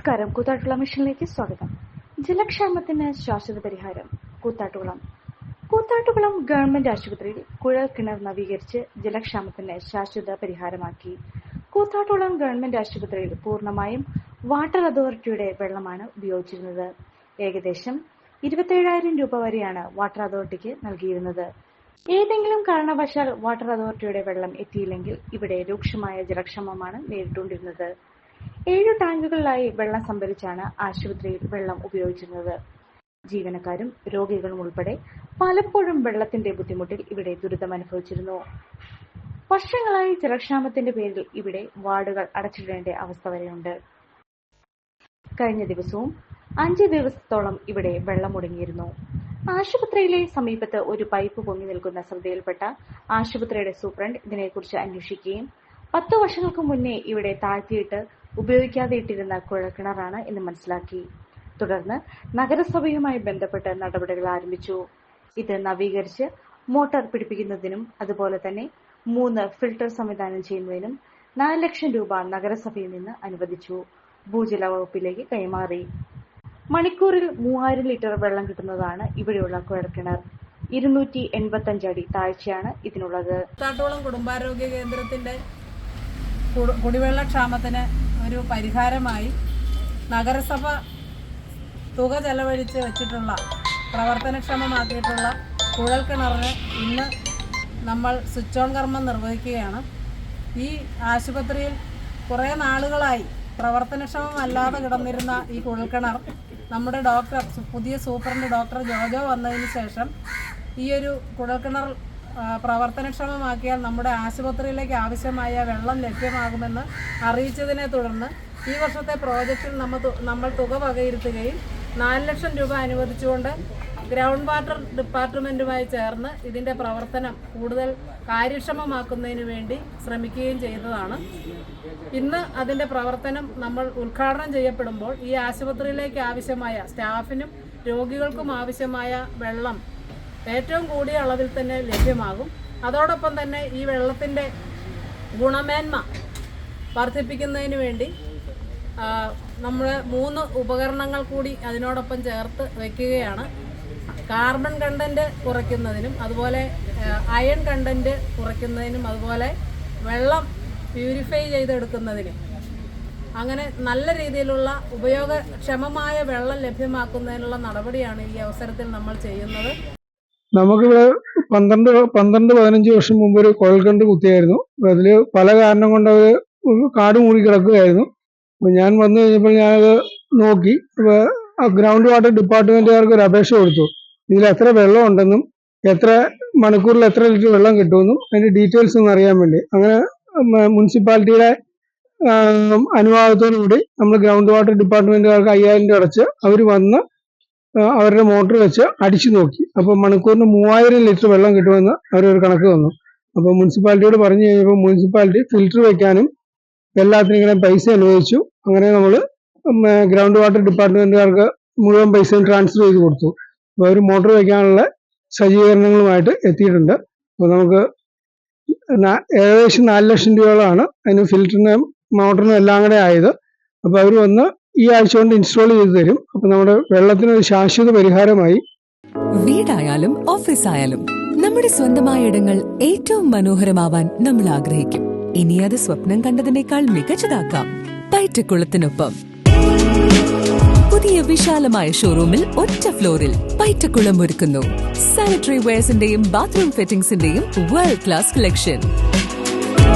നമസ്കാരം. കൂത്താട്ടുകുളം മിഷനിലേക്ക് സ്വാഗതം. ജലക്ഷാമത്തിന് ശാശ്വത പരിഹാരം. കൂത്താട്ടുകുളം. കൂത്താട്ടുകുളം ഗവൺമെന്റ് ആശുപത്രിയിൽ കുഴൽ കിണർ നവീകരിച്ച് ജലക്ഷാമത്തിന് ശാശ്വത പരിഹാരമാക്കി. കൂത്താട്ടുകുളം ഗവൺമെന്റ് ആശുപത്രിയിൽ പൂർണമായും വാട്ടർ അതോറിറ്റിയുടെ വെള്ളമാണ് ഉപയോഗിച്ചിരുന്നത്. ഏകദേശം ഇരുപത്തേഴായിരം രൂപ വരെയാണ് വാട്ടർ അതോറിറ്റിക്ക് നൽകിയിരുന്നത്. ഏതെങ്കിലും കാരണവശാൽ വാട്ടർ അതോറിറ്റിയുടെ വെള്ളം എത്തിയില്ലെങ്കിൽ ഇവിടെ രൂക്ഷമായ ജലക്ഷാമമാണ് നേരിട്ടുകൊണ്ടിരുന്നത്. ഏഴു ടാങ്കുകളിലായി വെള്ളം സംഭരിച്ചാണ് ആശുപത്രിയിൽ വെള്ളം ഉപയോഗിച്ചിരുന്നത്. ജീവനക്കാരും രോഗികളും ഉൾപ്പെടെ പലപ്പോഴും വെള്ളത്തിന്റെ ബുദ്ധിമുട്ടിൽ ഇവിടെ ദുരിതമനുഭവിച്ചിരുന്നു വർഷങ്ങളായി ജലക്ഷാമത്തിന്റെ പേരിൽ ഇവിടെ വാർഡുകൾ അടച്ചിടേണ്ട അവസ്ഥ വരെയുണ്ട്. കഴിഞ്ഞ ദിവസവും അഞ്ച് ദിവസത്തോളം ഇവിടെ വെള്ളം മുടങ്ങിയിരുന്നു. ആശുപത്രിയിലെ സമീപത്ത് ഒരു പൈപ്പ് പൊങ്ങി നിൽക്കുന്ന ശ്രദ്ധയിൽപ്പെട്ട ആശുപത്രിയുടെ സൂപ്രണ്ട് ഇതിനെക്കുറിച്ച് അന്വേഷിക്കുകയും പത്തു വർഷങ്ങൾക്ക് മുന്നേ ഇവിടെ താഴ്ത്തിയിട്ട് ഉപയോഗിക്കാതെ ഇട്ടിരുന്ന കുഴൽക്കിണറാണ് എന്ന് മനസ്സിലാക്കി. തുടർന്ന് നഗരസഭയുമായി ബന്ധപ്പെട്ട് നടപടികൾ ആരംഭിച്ചു. ഇത് നവീകരിച്ച് മോട്ടോർ പിടിപ്പിക്കുന്നതിനും അതുപോലെ തന്നെ മൂന്ന് ഫിൽട്ടർ സംവിധാനം ചെയ്യുന്നതിനും നാല് ലക്ഷം രൂപ നഗരസഭയിൽ നിന്ന് അനുവദിച്ചു. ഭൂജല വകുപ്പിലേക്ക് കൈമാറി. മണിക്കൂറിൽ മൂവായിരം ലിറ്റർ വെള്ളം കിട്ടുന്നതാണ് ഇവിടെയുള്ള കുഴൽക്കിണർ. ഇരുന്നൂറ്റി എൺപത്തി അടി താഴ്ചയാണ് ഇതിനുള്ളത്. കുടുംബാരോഗ്യ കേന്ദ്രത്തിന്റെ കുടി- കുടിവെള്ള ക്ഷാമത്തിന് ഒരു പരിഹാരമായി നഗരസഭ തുക ചെലവഴിച്ച് വെച്ചിട്ടുള്ള പ്രവർത്തനക്ഷമമാക്കിയിട്ടുള്ള കുഴൽക്കിണറിന് ഇന്ന് നമ്മൾ സ്വിച്ച് ഓൺ കർമ്മം നിർവഹിക്കുകയാണ്. ഈ ആശുപത്രിയിൽ കുറേ നാളുകളായി പ്രവർത്തനക്ഷമമല്ലാതെ കിടന്നിരുന്ന ഈ കുഴൽക്കിണർ നമ്മുടെ ഡോക്ടർ പുതിയ സൂപ്രണ്ട് ഡോക്ടർ ജോജോ വന്നതിന് ശേഷം ഈ ഒരു കുഴൽക്കിണർ പ്രവർത്തനക്ഷമമാക്കിയാൽ നമ്മുടെ ആശുപത്രിയിലേക്ക് ആവശ്യമായ വെള്ളം ലഭ്യമാകുമെന്ന് അറിയിച്ചതിനെ തുടർന്ന് ഈ വർഷത്തെ പ്രോജക്റ്റിൽ നമ്മൾ നമ്മൾ തുക വകയിരുത്തുകയും നാല് ലക്ഷം രൂപ അനുവദിച്ചുകൊണ്ട് ഗ്രൗണ്ട് വാട്ടർ ഡിപ്പാർട്ട്മെന്റുമായി ചേർന്ന് ഇതിന്റെ പ്രവർത്തനം കൂടുതൽ കാര്യക്ഷമമാക്കുന്നതിന് വേണ്ടി ശ്രമിക്കുകയും ചെയ്തതാണ്. ഇന്ന് അതിന്റെ പ്രവർത്തനം നമ്മൾ ഉദ്ഘാടനം ചെയ്യപ്പെടുമ്പോൾ ഈ ആശുപത്രിയിലേക്ക് ആവശ്യമായ സ്റ്റാഫിനും രോഗികൾക്കും ആവശ്യമായ വെള്ളം ഏറ്റവും കൂടിയ അളവിൽ തന്നെ ലഭ്യമാകും. അതോടൊപ്പം തന്നെ ഈ വെള്ളത്തിന്റെ ഗുണമേന്മ വർദ്ധിപ്പിക്കുന്നതിന് വേണ്ടി നമ്മൾ മൂന്ന് ഉപകരണങ്ങൾ കൂടി അതിനോടൊപ്പം ചേർത്ത് വയ്ക്കുകയാണ് കാർബൺ കണ്ടന്റ് കുറയ്ക്കുന്നതിനും അതുപോലെ അയൺ കണ്ടന്റ് കുറയ്ക്കുന്നതിനും അതുപോലെ വെള്ളം പ്യൂരിഫൈ ചെയ്തെടുക്കുന്നതിനും. അങ്ങനെ നല്ല രീതിയിലുള്ള ഉപയോഗക്ഷമമായ വെള്ളം ലഭ്യമാക്കുന്നതിനുള്ള നടപടിയാണ് ഈ അവസരത്തിൽ നമ്മൾ ചെയ്യുന്നത്. നമുക്കിവിടെ പന്ത്രണ്ട് പന്ത്രണ്ട് പതിനഞ്ച് വർഷം മുമ്പ് ഒരു കുഴൽക്കണ്ട് കുത്തിയായിരുന്നു. അതിൽ പല കാരണം കൊണ്ട് അത് കാട് മൂടി കിടക്കുകയായിരുന്നു. ഞാൻ വന്നു കഴിഞ്ഞപ്പോൾ ഞാനത് നോക്കി. ഗ്രൗണ്ട് വാട്ടർ ഡിപ്പാർട്ട്മെന്റുകാർക്ക് ഒരു അപേക്ഷ കൊടുത്തു. ഇതിൽ എത്ര വെള്ളം ഉണ്ടെന്നും എത്ര മണിക്കൂറിൽ എത്ര ലിറ്റർ വെള്ളം കിട്ടുമെന്നും അതിന്റെ ഡീറ്റെയിൽസ് ഒന്ന് അറിയാൻ വേണ്ടി. അങ്ങനെ മുനിസിപ്പാലിറ്റിയുടെ ആം, അനുവാദത്തോടു കൂടി നമ്മൾ ഗ്രൗണ്ട് വാട്ടർ ഡിപ്പാർട്ട്മെന്റുകാർക്ക് അയ്യായിരം രൂപ അടച്ച് അവർ വന്ന് അവരുടെ മോട്ടർ വെച്ച് അടിച്ചു നോക്കി. അപ്പോൾ മണിക്കൂറിന് മൂവായിരം ലിറ്റർ വെള്ളം കിട്ടുമെന്ന് അവരൊരു കണക്ക് തന്നു. അപ്പോൾ മുനിസിപ്പാലിറ്റിയോട് പറഞ്ഞു കഴിഞ്ഞപ്പോൾ മുനിസിപ്പാലിറ്റി ഫിൽറ്റർ വെക്കാനും എല്ലാത്തിനും ഇങ്ങനെ പൈസ അനുവദിച്ചു. അങ്ങനെ നമ്മൾ ഗ്രൗണ്ട് വാട്ടർ ഡിപ്പാർട്ട്മെന്റുകാർക്ക് മുഴുവൻ പൈസയും ട്രാൻസ്ഫർ ചെയ്ത് കൊടുത്തു. അപ്പോൾ അവർ മോട്ടർ വെക്കാനുള്ള സജ്ജീകരണങ്ങളുമായിട്ട് എത്തിയിട്ടുണ്ട്. അപ്പോൾ നമുക്ക് ഏകദേശം നാല് ലക്ഷം രൂപകളാണ് അതിന് ഫിൽറ്ററിനും മോട്ടറിനും എല്ലാം കൂടെ ആയത്. അപ്പോൾ അവർ വന്ന് ഈ ആഴ്ച കൊണ്ട് ഇൻസ്റ്റാൾ ചെയ്ത് തരും. അപ്പൊ നമ്മുടെ വെള്ളത്തിന് ഒരു ശാശ്വത പരിഹാരമായി. വീടായാലും ഓഫീസ് ആയാലും നമ്മുടെ സ്വന്തമായ ഇടങ്ങൾ ഏറ്റവും മനോഹരമാവാൻ നമ്മൾ ആഗ്രഹിക്കും. ഇനി അത് സ്വപ്നം കണ്ടതിനേക്കാൾ മികച്ചതാക്കാം. പൈറ്റക്കുളത്തിനൊപ്പം. പുതിയ വിശാലമായ ഷോറൂമിൽ ഒറ്റ ഫ്ലോറിൽ പൈറ്റക്കുളം ഒരുക്കുന്നു. സാനിറ്ററി വെയർസിന്റെയും ബാത്റൂം ഫിറ്റിംഗ്സിന്റെയും വേൾഡ് ക്ലാസ് കളക്ഷൻ